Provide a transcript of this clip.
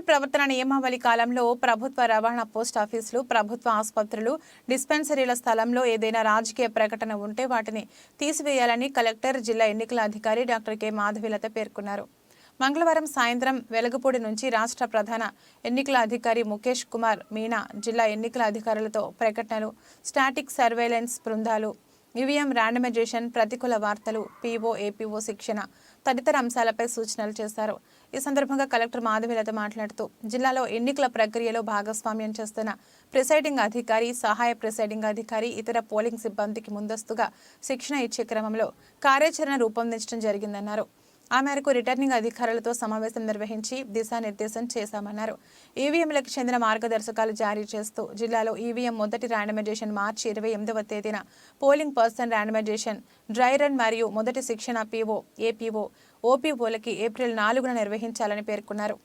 ప్రవర్తన నియమావళి కాలంలో ప్రభుత్వ రవాణా పోస్ట్ ఆఫీసులు ప్రభుత్వ ఆసుపత్రులు డిస్పెన్సరీల స్థలంలో ఏదైనా రాజకీయ ప్రకటన ఉంటే వాటిని తీసివేయాలని కలెక్టర్ జిల్లా ఎన్నికల అధికారి డాక్టర్ కె. మాధవిలత పేర్కొన్నారు. మంగళవారం సాయంత్రం వెలగపూడి నుంచి రాష్ట్ర ప్రధాన ఎన్నికల అధికారి ముఖేష్ కుమార్ మీనా జిల్లా ఎన్నికల అధికారులతో ప్రకటనలు స్టాటిక్ సర్వేలెన్స్ బృందాలు ఈవీఎం ర్యాండమైజేషన్ ప్రతికూల వార్తలు పీఓ ఏపీఓ శిక్షణ తదితర అంశాలపై సూచనలు చేశారు. ఈ సందర్భంగా కలెక్టర్ మాధవిలత మాట్లాడుతూ జిల్లాలో ఎన్నికల ప్రక్రియలో భాగస్వామ్యం చేస్తున్న ప్రిసైడింగ్ అధికారి సహాయ ప్రిసైడింగ్ అధికారి ఇతర పోలింగ్ సిబ్బందికి ముందస్తుగా శిక్షణ ఇచ్చే క్రమంలో కార్యాచరణ రూపొందించడం జరిగిందన్నారు. ఆ మేరకు రిటర్నింగ్ అధికారులతో సమావేశం నిర్వహించి దిశానిర్దేశం చేశామన్నారు. ఈవీఎంలకు చెందిన మార్గదర్శకాలు జారీ చేస్తూ జిల్లాలో ఈవీఎం మొదటి ర్యాండమైజేషన్ మార్చి ఇరవై ఎనిమిదవ తేదీన polling person randomisation dry run మరియు మొదటి శిక్షణ పీఓ ఏపీఓ ఓపీఓలకి ఏప్రిల్ నాలుగున నిర్వహించాలని పేర్కొన్నారు.